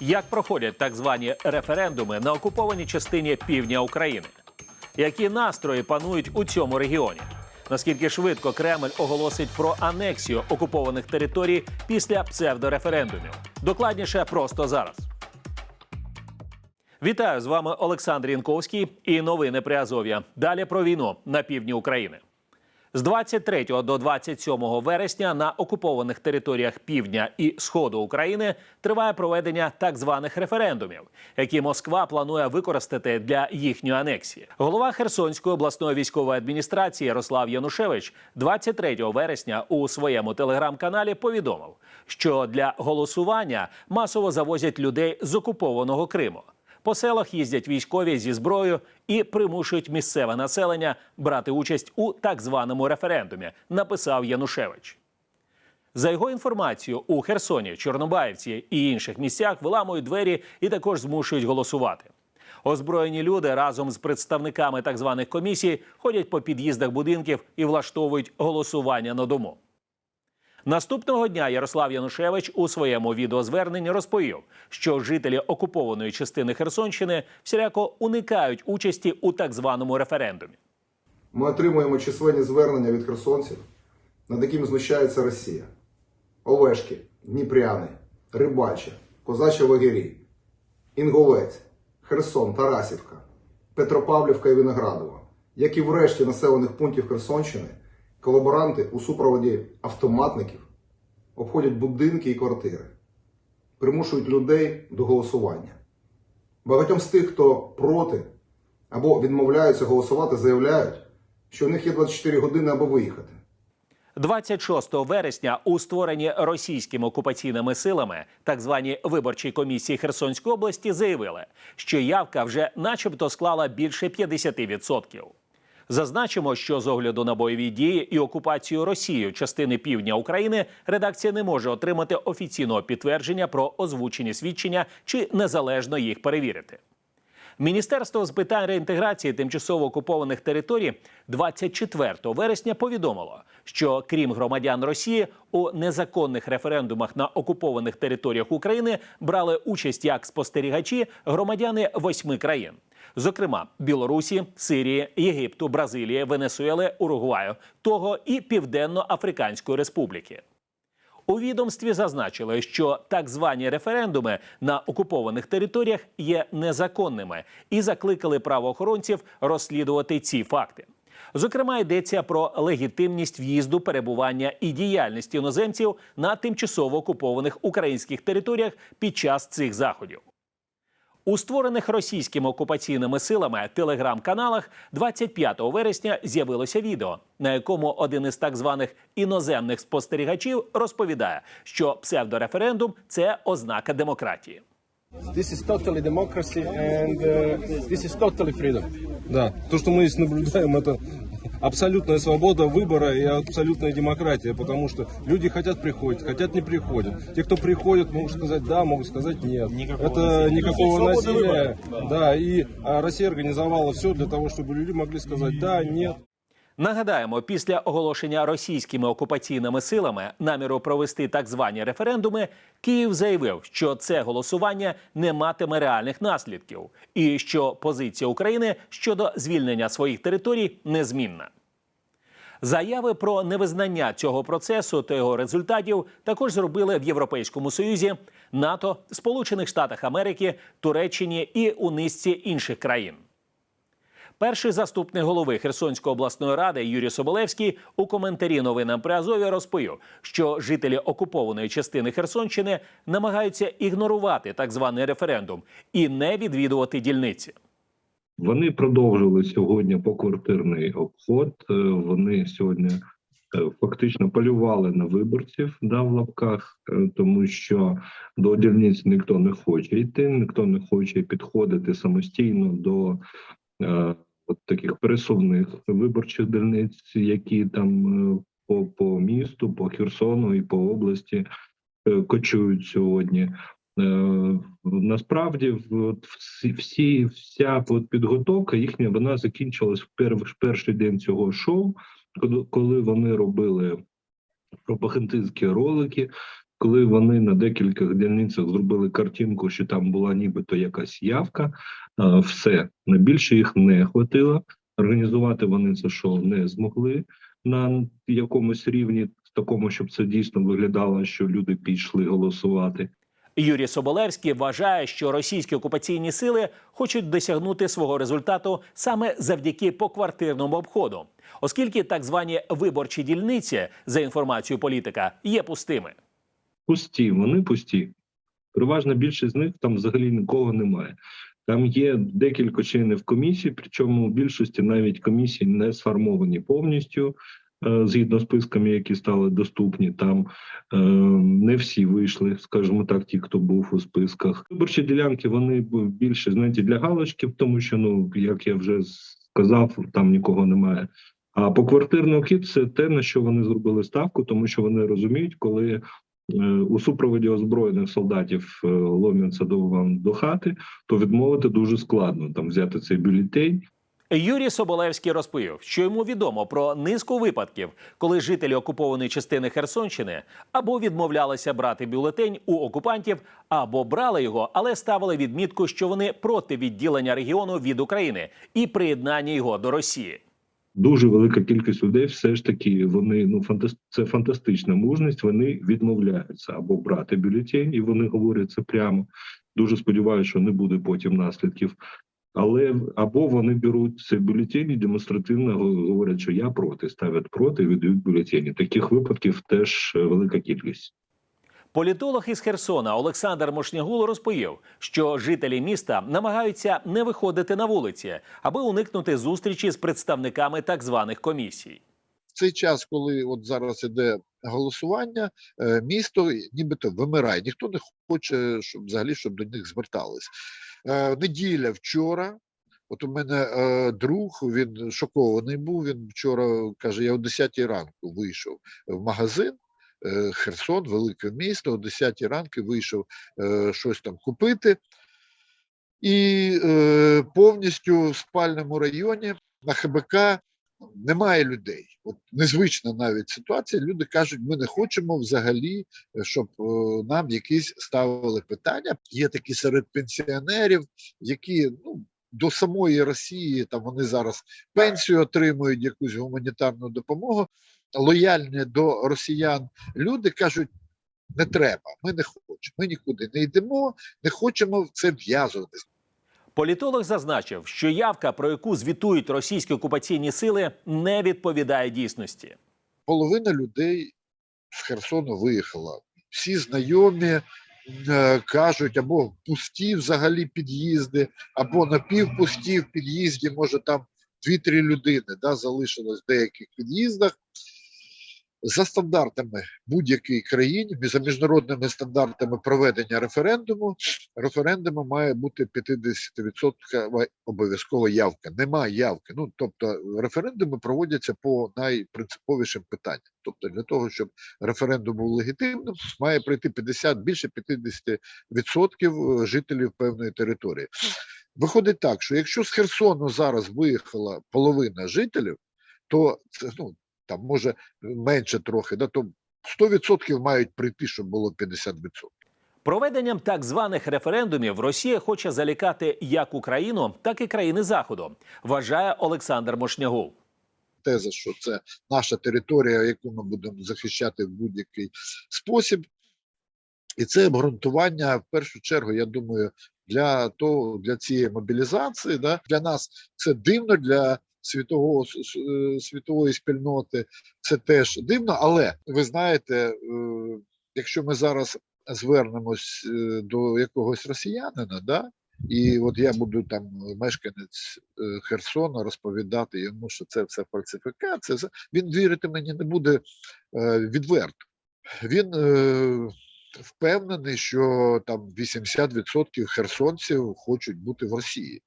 Як проходять так звані референдуми на окупованій частині півдня України? Які настрої панують у цьому регіоні? Наскільки швидко Кремль оголосить про анексію окупованих територій після псевдореферендумів? Докладніше просто зараз. Вітаю з вами Олександр Янковський і новини Приазов'я. Далі про війну на півдні України. З 23 до 27 вересня на окупованих територіях півдня і сходу України триває проведення так званих референдумів, які Москва планує використати для їхньої анексії. Голова Херсонської обласної військової адміністрації Ярослав Янушевич 23 вересня у своєму телеграм-каналі повідомив, що для голосування масово завозять людей з окупованого Криму. По селах їздять військові зі зброєю і примушують місцеве населення брати участь у так званому референдумі, написав Янушевич. За його інформацією, у Херсоні, Чорнобаївці і інших місцях виламують двері і також змушують голосувати. Озброєні люди разом з представниками так званих комісій ходять по під'їздах будинків і влаштовують голосування на дому. Наступного дня Ярослав Янушевич у своєму відеозверненні розповів, що жителі окупованої частини Херсонщини всіляко уникають участі у так званому референдумі. Ми отримуємо численні звернення від херсонців, над якими знущається Росія. Олешки, Дніпряни, Рибача, Козачі лагері, Інголець, Херсон, Тарасівка, Петропавлівка і Виноградова, як і в решті населених пунктів Херсонщини, колаборанти у супроводі автоматників обходять будинки і квартири, примушують людей до голосування. Багатьом з тих, хто проти або відмовляються голосувати, заявляють, що в них є 24 години, аби виїхати. 26 вересня у створенні російськими окупаційними силами так звані виборчі комісії Херсонської області заявили, що явка вже, начебто, склала більше 50%. Зазначимо, що з огляду на бойові дії і окупацію Росією частини півдня України редакція не може отримати офіційного підтвердження про озвучені свідчення чи незалежно їх перевірити. Міністерство з питань реінтеграції тимчасово окупованих територій 24 вересня повідомило, що крім громадян Росії у незаконних референдумах на окупованих територіях України брали участь як спостерігачі громадяни восьми країн. Зокрема, Білорусі, Сирії, Єгипту, Бразилії, Венесуели, Уругваю, того і Південно-Африканської Республіки. У відомстві зазначили, що так звані референдуми на окупованих територіях є незаконними і закликали правоохоронців розслідувати ці факти. Зокрема, йдеться про легітимність в'їзду, перебування і діяльність іноземців на тимчасово окупованих українських територіях під час цих заходів. У створених російськими окупаційними силами телеграм-каналах 25 вересня з'явилося відео, на якому один із так званих іноземних спостерігачів розповідає, що псевдореферендум це ознака демократії. This is totally democracy and uh, this is totally freedom. Да, то, что мы здесь наблюдаем, это абсолютная свобода выбора и абсолютная демократия, потому что люди хотят приходят, хотят не приходят. Те, кто приходят, могут сказать да, могут сказать нет. это никакого насилия. Да, и а, Россия организовала все для того, чтобы люди могли сказать да, нет. Нагадаємо, після оголошення російськими окупаційними силами наміру провести так звані референдуми, Київ заявив, що це голосування не матиме реальних наслідків, і що позиція України щодо звільнення своїх територій незмінна. Заяви про невизнання цього процесу та його результатів також зробили в Європейському Союзі, НАТО, Сполучених Штатах Америки, Туреччині і у низці інших країн. Перший заступник голови Херсонської обласної ради Юрій Соболевський у коментарі новинам при Азові розповів, що жителі окупованої частини Херсонщини намагаються ігнорувати так званий референдум і не відвідувати дільниці. Вони продовжили сьогодні поквартирний обход. Е, Вони сьогодні е, фактично полювали на виборців да, в лапках, е, тому що до дільниць ніхто не хоче йти, ніхто не хоче підходити самостійно до от таких пересувних виборчих дільниць, які там е, по, по місту, по Херсону і по області е, кочують сьогодні. Е, Насправді, всі, всі вся от підготовка їхня вона закінчилась в перший, перший день цього шоу, коли вони робили пропагандистські ролики, коли вони на декілька дільницях зробили картинку, що там була нібито якась явка, все на більше їх не хватило. Організувати вони це шоу не змогли на якомусь рівні, такому, щоб це дійсно виглядало, що люди пішли голосувати. Юрій Соболевський вважає, що російські окупаційні сили хочуть досягнути свого результату саме завдяки поквартирному обходу, оскільки так звані виборчі дільниці, за інформацією політика, є пустими. Пусті, вони пусті. Переважна більшість з них там взагалі нікого немає. Там є декілька членів комісії, причому у більшості навіть комісії не сформовані повністю е, згідно з списками, які стали доступні. Там е, не всі вийшли, скажімо так, ті, хто був у списках. Виборчі ділянки вони більше знаєте, для галочки, тому що ну як я вже сказав, там нікого немає. А поквартирний обхід – це те, на що вони зробили ставку, тому що вони розуміють, коли у супроводі озброєних солдатів е, ломляться до вам до хати, то відмовити дуже складно там взяти цей бюлетень. Юрій Соболевський розповів, що йому відомо про низку випадків, коли жителі окупованої частини Херсонщини або відмовлялися брати бюлетень у окупантів, або брали його, але ставили відмітку, що вони проти відділення регіону від України і приєднання його до Росії. Дуже велика кількість людей, все ж таки, вони ну фантас... це фантастична мужність. Вони відмовляються або брати бюлетень, і вони говорять це прямо. Дуже сподіваюся, що не буде потім наслідків. Але або вони беруть цей бюлетень і демонстративно говорять, що я проти, ставлять проти і видають бюлетені. Таких випадків теж е, велика кількість. Політолог із Херсона Олександр Мошнягул розповів, що жителі міста намагаються не виходити на вулиці, аби уникнути зустрічі з представниками так званих комісій. цей час, коли от зараз іде голосування, е, місто нібито вимирає. Ніхто не хоче, щоб взагалі щоб до них звертались. Е, Неділя вчора. От у мене е, друг, він шокований був. Він вчора каже: я о 10 ранку вийшов в магазин. Е, Херсон, велике місто, о 10 ранку вийшов е, щось там купити. І е, повністю в спальному районі на ХБК немає людей. От незвична навіть ситуація. Люди кажуть, ми не хочемо взагалі, щоб нам якісь ставили питання. Є такі серед пенсіонерів, які ну. До самої Росії там вони зараз пенсію отримують, якусь гуманітарну допомогу. Лояльні до росіян люди кажуть: не треба, ми не хочемо, ми нікуди не йдемо, не хочемо в це в'язуватися. Політолог зазначив, що явка, про яку звітують російські окупаційні сили, не відповідає дійсності. половина людей з Херсону виїхала. Всі знайомі е, кажуть, або пусті взагалі під'їзди, або напівпусті в під'їзді, може там 2-3 людини да, залишилось в деяких під'їздах. За стандартами будь-якої країни, за міжнародними стандартами проведення референдуму, референдуму має бути 50% обов'язкова явка. Немає явки. Ну тобто референдуми проводяться по найпринциповішим питанням. Тобто, для того, щоб референдум був легітимним, має прийти 50, більше 50% жителів певної території. Виходить так, що якщо з Херсону зараз виїхала половина жителів, то це ну там може менше трохи, да то 100% мають прийти, щоб було 50%. Проведенням так званих референдумів Росія хоче залякати як Україну, так і країни Заходу, вважає Олександр Мошнягул. Теза, що це наша територія, яку ми будемо захищати в будь-який спосіб. І це обґрунтування в першу чергу, я думаю, для того для цієї мобілізації. Да, для нас це дивно для світового е, світової спільноти. Це теж дивно, але ви знаєте, е, якщо ми зараз звернемось е, до якогось росіянина, да, і от я буду там мешканець Херсона розповідати йому, що це все фальсифікація. Він вірити мені не буде відверто. Він впевнений, що там 80% херсонців хочуть бути в Росії.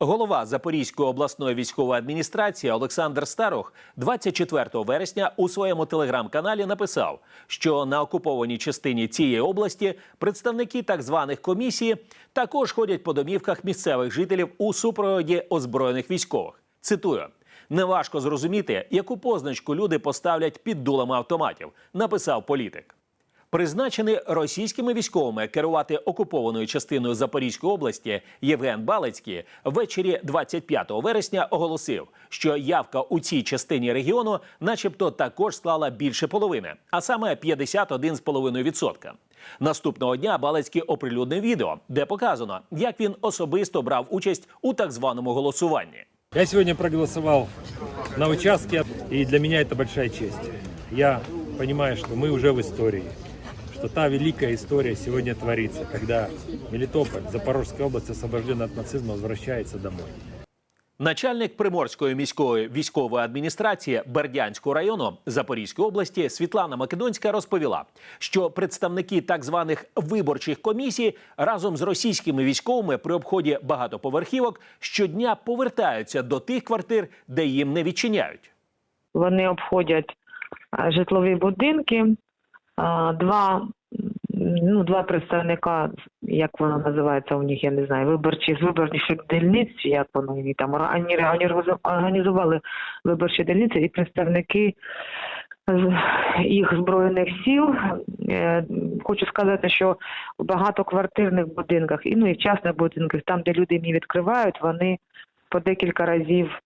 Голова Запорізької обласної військової адміністрації Олександр Старух 24 вересня у своєму телеграм-каналі написав, що на окупованій частині цієї області представники так званих комісій також ходять по домівках місцевих жителів у супроводі озброєних військових. Цитую. Неважко зрозуміти, яку позначку люди поставлять під дулами автоматів, написав політик. Призначений російськими військовими керувати окупованою частиною Запорізької області Євген Балицький ввечері 25 вересня оголосив, що явка у цій частині регіону, начебто, також склала більше половини, а саме 51,5%. Наступного дня Балицький оприлюднив відео, де показано, як він особисто брав участь у так званому голосуванні. Я сегодня проголосовал на участке, и для меня это большая честь. Я понимаю, что мы уже в истории, что та великая история сегодня творится, когда Мелитополь, Запорожская область, освобожденная от нацизма, возвращается домой. Начальник Приморської міської військової адміністрації Бердянського району Запорізької області Світлана Македонська розповіла, що представники так званих виборчих комісій разом з російськими військовими при обході багатоповерхівок щодня повертаються до тих квартир, де їм не відчиняють. Вони обходять житлові будинки. Два, ну, два представника, як воно називається у них, я не знаю, виборчі з виборчих дільниць, як воно вони там органі- організували виборчі дільниці і представники їх збройних сил. Е, Хочу сказати, що в багатоквартирних будинках, і ну і в частних будинках, там, де люди їм відкривають, вони по декілька разів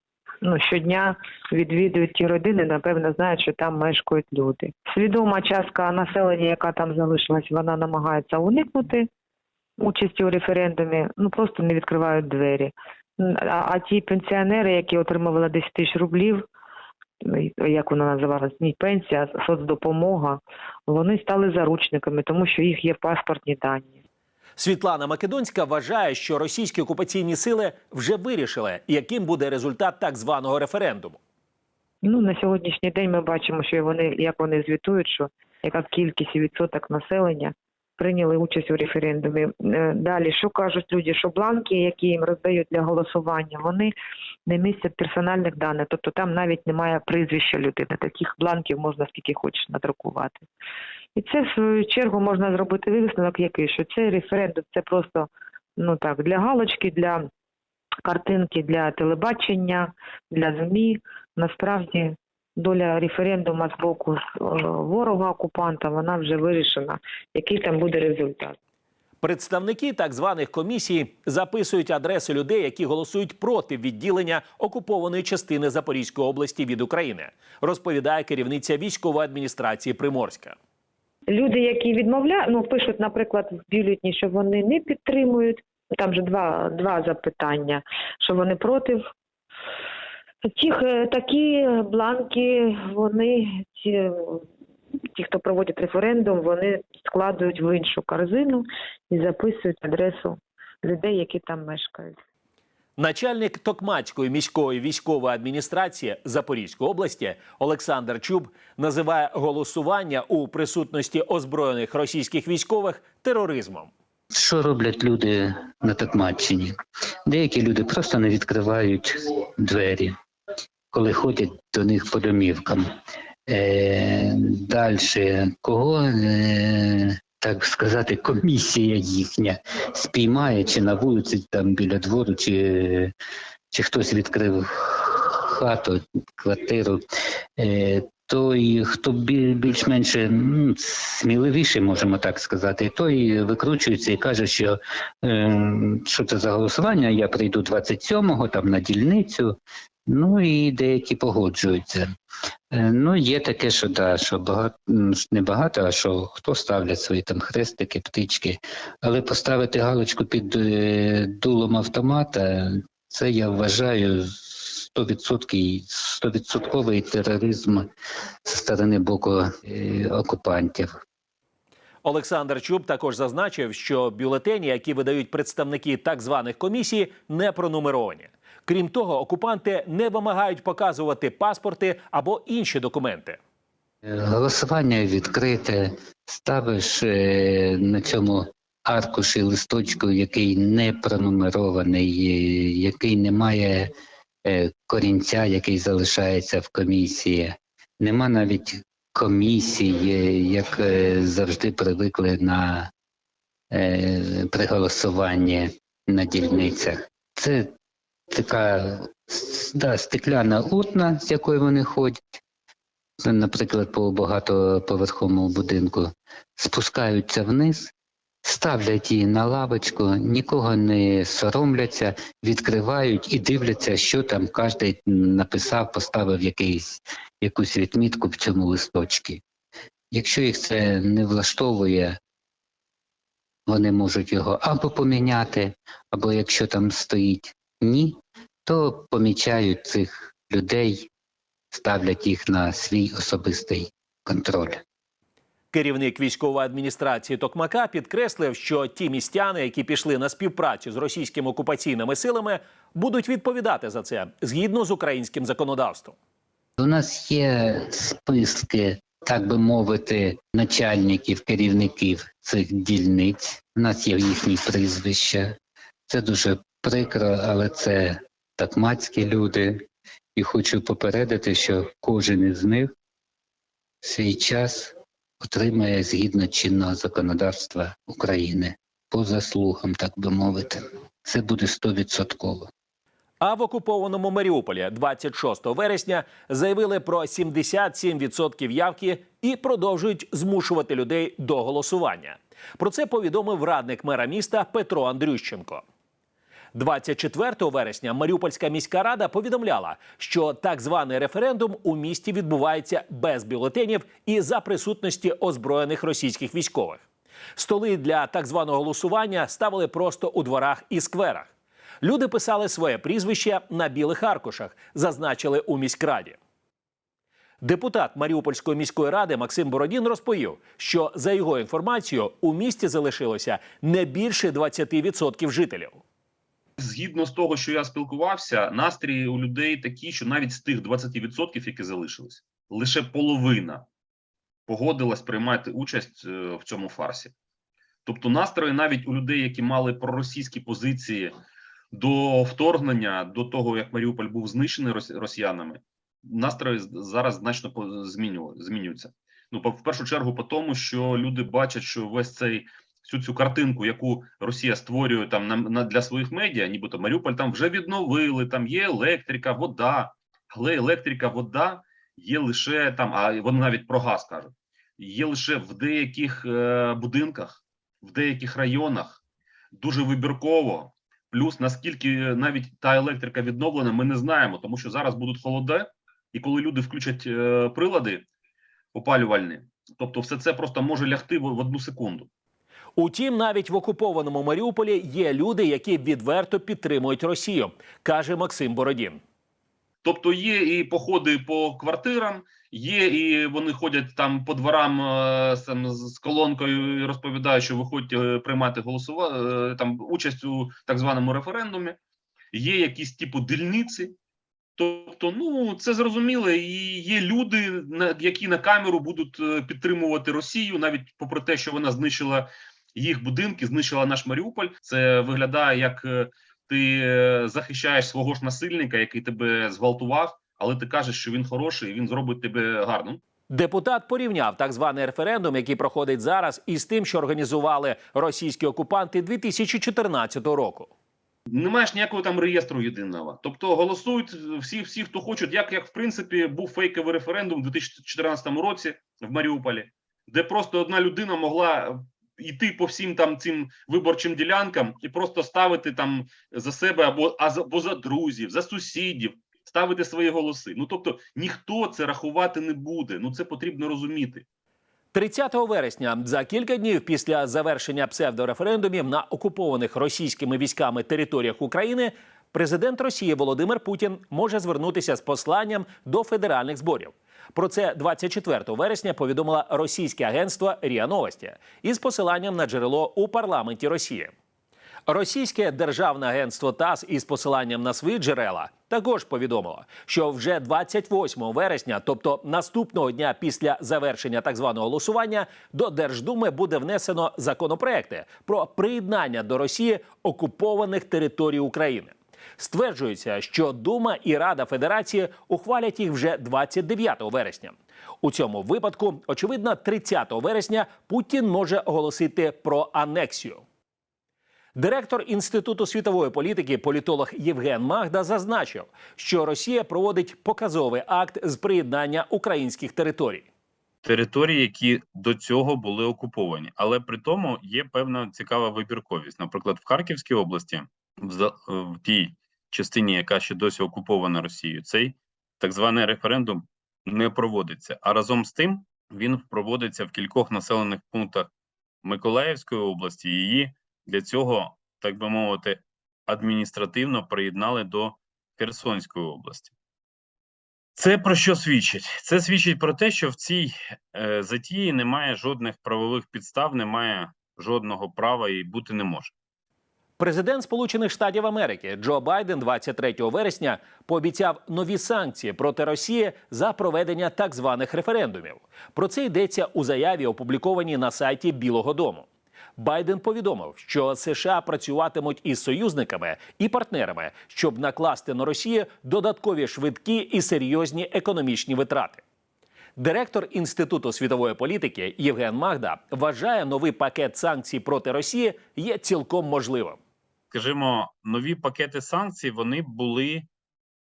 ну, щодня відвідують ті родини, напевно, знають, що там мешкають люди. Свідома частка населення, яка там залишилась, вона намагається уникнути участі у референдумі, ну просто не відкривають двері. А, а ті пенсіонери, які отримували 10 тисяч рублів, як вона називалась, ні пенсія, соцдопомога, вони стали заручниками, тому що їх є паспортні дані. Світлана Македонська вважає, що російські окупаційні сили вже вирішили, яким буде результат так званого референдуму. Ну на сьогоднішній день ми бачимо, що вони як вони звітують, що яка кількість і відсоток населення прийняли участь у референдумі. Е, Далі, що кажуть люди, що бланки, які їм роздають для голосування, вони не містять персональних даних, тобто там навіть немає прізвища людини. Таких бланків можна скільки хочеш надрукувати. І це в свою чергу можна зробити висновок, який що цей референдум це просто ну так для галочки, для картинки, для телебачення, для ЗМІ. Насправді доля референдуму з боку е, ворога окупанта вона вже вирішена. Який там буде результат? Представники так званих комісій записують адреси людей, які голосують проти відділення окупованої частини Запорізької області від України, розповідає керівниця військової адміністрації Приморська. Люди, які відмовляють, ну пишуть, наприклад, в бюлетні, що вони не підтримують. Там же два, два запитання, що вони проти. Тих, е, такі бланки, вони ті, ті, хто проводять референдум, вони складують в іншу корзину і записують адресу людей, які там мешкають. Начальник Токмацької міської військової адміністрації Запорізької області Олександр Чуб називає голосування у присутності озброєних російських військових тероризмом. Що роблять люди на Токмаччині? Деякі люди просто не відкривають двері, коли ходять до них по домівкам. Е, Далі, кого, е, так сказати, комісія їхня спіймає, чи на вулиці, там біля двору, чи, чи хтось відкрив хату, квартиру, е, той, хто бі- більш-менш м, сміливіший, можемо так сказати, той викручується і каже, що е, що це за голосування, я прийду 27-го там на дільницю. Ну і деякі погоджуються. Е, Ну, є таке, що да, що багато не багато, а що хто ставлять свої там хрестики, птички. Але поставити галочку під е, дулом автомата, це я вважаю 100% 100% тероризм зі сторони боку е, окупантів. Олександр Чуб також зазначив, що бюлетені, які видають представники так званих комісій, не пронумеровані. Крім того, окупанти не вимагають показувати паспорти або інші документи. Голосування відкрите, ставиш е, на цьому аркуші листочку, який не пронумерований, е, який не має е, корінця, який залишається в комісії. Нема навіть комісії, як завжди привикли на при голосуванні на дільницях. Це така да, стекляна урна, з якою вони ходять. наприклад, по багатоповерховому будинку, спускаються вниз, ставлять її на лавочку, нікого не соромляться, відкривають і дивляться, що там кожен написав, поставив якийсь, якусь відмітку в цьому листочці. Якщо їх це не влаштовує, вони можуть його або поміняти, або якщо там стоїть ні, то помічають цих людей, ставлять їх на свій особистий контроль. Керівник військової адміністрації Токмака підкреслив, що ті містяни, які пішли на співпрацю з російськими окупаційними силами, будуть відповідати за це згідно з українським законодавством. У нас є списки, так би мовити, начальників, керівників цих дільниць. У нас є їхні прізвища. Це дуже прикро, але це такмацькі люди. І хочу попередити, що кожен із них свій час отримає згідно чинного законодавства України по заслугам, так би мовити. Це буде стовідсотково. А в окупованому Маріуполі 26 вересня заявили про 77% явки і продовжують змушувати людей до голосування. Про це повідомив радник мера міста Петро Андрющенко. 24 вересня Маріупольська міська рада повідомляла, що так званий референдум у місті відбувається без бюлетенів і за присутності озброєних російських військових. Столи для так званого голосування ставили просто у дворах і скверах. Люди писали своє прізвище на білих аркушах, зазначили у міськраді. Депутат Маріупольської міської ради Максим Бородін розповів, що за його інформацією у місті залишилося не більше 20% жителів. Згідно з того, що я спілкувався, настрій у людей такі, що навіть з тих 20%, які залишились, лише половина погодилась приймати участь е, в цьому фарсі. Тобто, настрої навіть у людей, які мали проросійські позиції до вторгнення, до того як Маріуполь був знищений рос- росіянами, настрої зараз значно змінюються. Ну, в першу чергу, по тому, що люди бачать, що весь цей всю цю картинку, яку Росія створює там на, на для своїх медіа, нібито Маріуполь там вже відновили, там є електрика, вода, але електрика, вода є лише там, а вони навіть про газ кажуть, є лише в деяких е, будинках, в деяких районах, дуже вибірково. Плюс наскільки навіть та електрика відновлена, ми не знаємо, тому що зараз будуть холоди, і коли люди включать е, прилади опалювальні, тобто все це просто може лягти в, в одну секунду. Утім, навіть в окупованому Маріуполі є люди, які відверто підтримують Росію, каже Максим Бородін. Тобто є і походи по квартирам, є і вони ходять там по дворам е, сам з колонкою і розповідають, що виходять е, приймати голосува... е, там участь у так званому референдумі. Є якісь типу дільниці. Тобто, ну це зрозуміло, і є люди, які на камеру будуть е, підтримувати Росію, навіть попри те, що вона знищила їх будинки, знищила наш Маріуполь. Це виглядає як е, ти е, захищаєш свого ж насильника, який тебе зґвалтував, але ти кажеш, що він хороший, і він зробить тебе гарним. Депутат порівняв так званий референдум, який проходить зараз, із тим, що організували російські окупанти 2014 року. Немає ж ніякого там реєстру єдиного. Тобто голосують всі, всі, хто хочуть, як, як в принципі був фейковий референдум у 2014 році в Маріуполі, де просто одна людина могла йти по всім там цим виборчим ділянкам і просто ставити там за себе або або за друзів, за сусідів, ставити свої голоси. Ну тобто ніхто це рахувати не буде. Ну це потрібно розуміти. 30 вересня, за кілька днів після завершення псевдореферендумів на окупованих російськими військами територіях України, президент Росії Володимир Путін може звернутися з посланням до федеральних зборів. Про це 24 вересня повідомило російське агентство РІА Новості із посиланням на джерело у парламенті Росії. Російське державне агентство ТАСС із посиланням на свої джерела також повідомило, що вже 28 вересня, тобто наступного дня після завершення так званого голосування, до Держдуми буде внесено законопроекти про приєднання до Росії окупованих територій України. Стверджується, що Дума і Рада Федерації ухвалять їх вже 29 вересня. У цьому випадку, очевидно, 30 вересня Путін може оголосити про анексію. Директор Інституту світової політики, політолог Євген Магда, зазначив, що Росія проводить показовий акт з приєднання українських територій. території, які до цього були окуповані, але при тому є певна цікава вибірковість. Наприклад, в Харківській області, в, тій частині, яка ще досі окупована Росією, цей так званий референдум не проводиться. А разом з тим він проводиться в кількох населених пунктах Миколаївської області. Її для цього, так би мовити, адміністративно приєднали до Херсонської області. Це про що свідчить? Це свідчить про те, що в цій е, затії немає жодних правових підстав, немає жодного права і бути не може. Президент Сполучених Штатів Америки Джо Байден 23 вересня пообіцяв нові санкції проти Росії за проведення так званих референдумів. Про це йдеться у заяві, опублікованій на сайті Білого Дому. Байден повідомив, що США працюватимуть із союзниками і партнерами, щоб накласти на Росію додаткові швидкі і серйозні економічні витрати. Директор Інституту світової політики Євген Магда вважає новий пакет санкцій проти Росії є цілком можливим. Скажімо, нові пакети санкцій вони були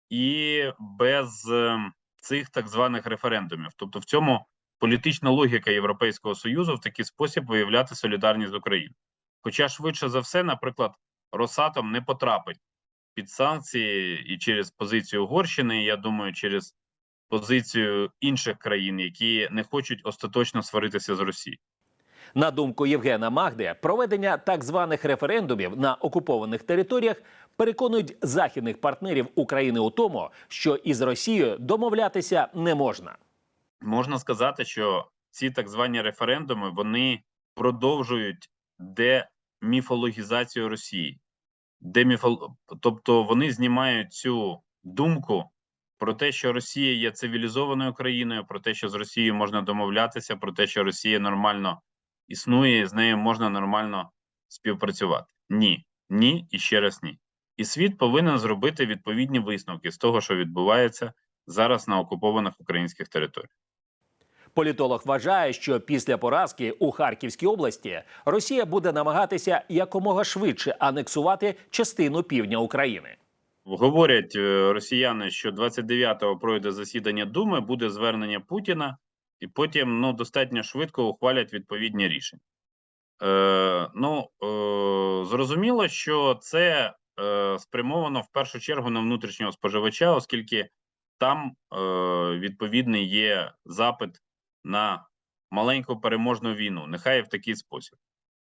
і без е, цих так званих референдумів. Тобто, в цьому політична логіка Європейського союзу в такий спосіб виявляти солідарність з Україною. Хоча швидше за все, наприклад, Росатом не потрапить під санкції і через позицію Угорщини, і, я думаю, через позицію інших країн, які не хочуть остаточно сваритися з Росією. На думку Євгена Магди, проведення так званих референдумів на окупованих територіях переконують західних партнерів України у тому, що із Росією домовлятися не можна. можна сказати, що ці так звані референдуми вони продовжують деміфологізацію Росії. Деміфол... Тобто вони знімають цю думку про те, що Росія є цивілізованою країною, про те, що з Росією можна домовлятися, про те, що Росія нормально існує, з нею можна нормально співпрацювати. Ні, ні і ще раз ні. І світ повинен зробити відповідні висновки з того, що відбувається зараз на окупованих українських територіях. Політолог вважає, що після поразки у Харківській області Росія буде намагатися якомога швидше анексувати частину півдня України. Говорять е, росіяни, що 29-го пройде засідання Думи, буде звернення Путіна, і потім ну достатньо швидко ухвалять відповідні рішення. Е, ну е, зрозуміло, що це е, спрямовано в першу чергу на внутрішнього споживача, оскільки там е, відповідний є запит на маленьку переможну війну, нехай і в такий спосіб.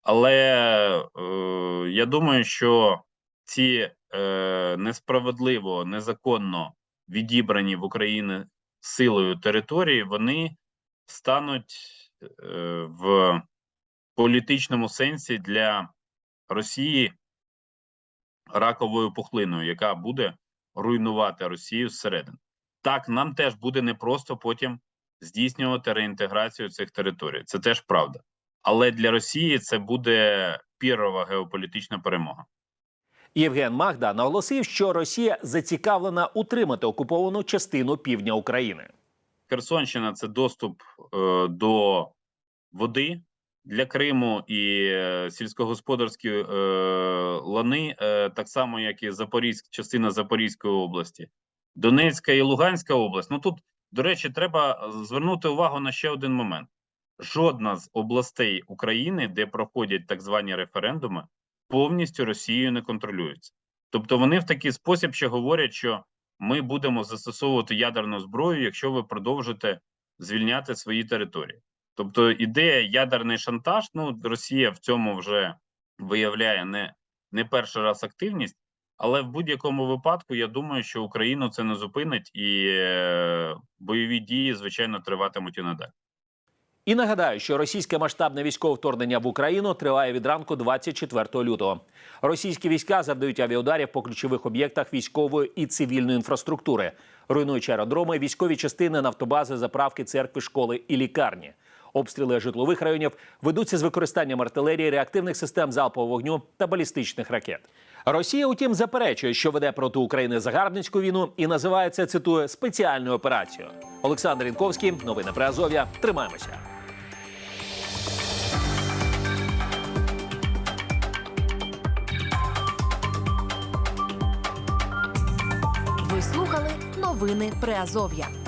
Але е, я думаю, що ці е, несправедливо, незаконно відібрані в Україні силою території, вони стануть е, в політичному сенсі для Росії раковою пухлиною, яка буде руйнувати Росію зсередини. Так, нам теж буде непросто потім здійснювати реінтеграцію цих територій. Це теж правда. Але для Росії це буде пірова геополітична перемога. Євген Магда наголосив, що Росія зацікавлена утримати окуповану частину півдня України. Херсонщина це доступ е, до води для Криму і е, сільськогосподарські е, лани, так само як і Запорізьк, частина Запорізької області, Донецька і Луганська область. Ну тут, до речі, треба звернути увагу на ще один момент: жодна з областей України, де проходять так звані референдуми, повністю Росією не контролюється. Тобто вони в такий спосіб ще говорять, що ми будемо застосовувати ядерну зброю, якщо ви продовжите звільняти свої території. Тобто ідея ядерний шантаж. Ну Росія в цьому вже виявляє не, не перший раз активність, але в будь-якому випадку я думаю, що Україну це не зупинить, і е, бойові дії звичайно триватимуть і надалі. І нагадаю, що російське масштабне військове вторгнення в Україну триває від ранку 24 лютого. Російські війська завдають авіаударів по ключових об'єктах військової і цивільної інфраструктури, руйнуючи аеродроми, військові частини, нафтобази, заправки, церкви, школи і лікарні. Обстріли житлових районів ведуться з використанням артилерії, реактивних систем залпового вогню та балістичних ракет. Росія, утім, заперечує, що веде проти України загарбницьку війну і називає це, цитую, спеціальною операцією. Олександр Інковський, новини Азов'я. Тримаємося. Новини Приазов'я.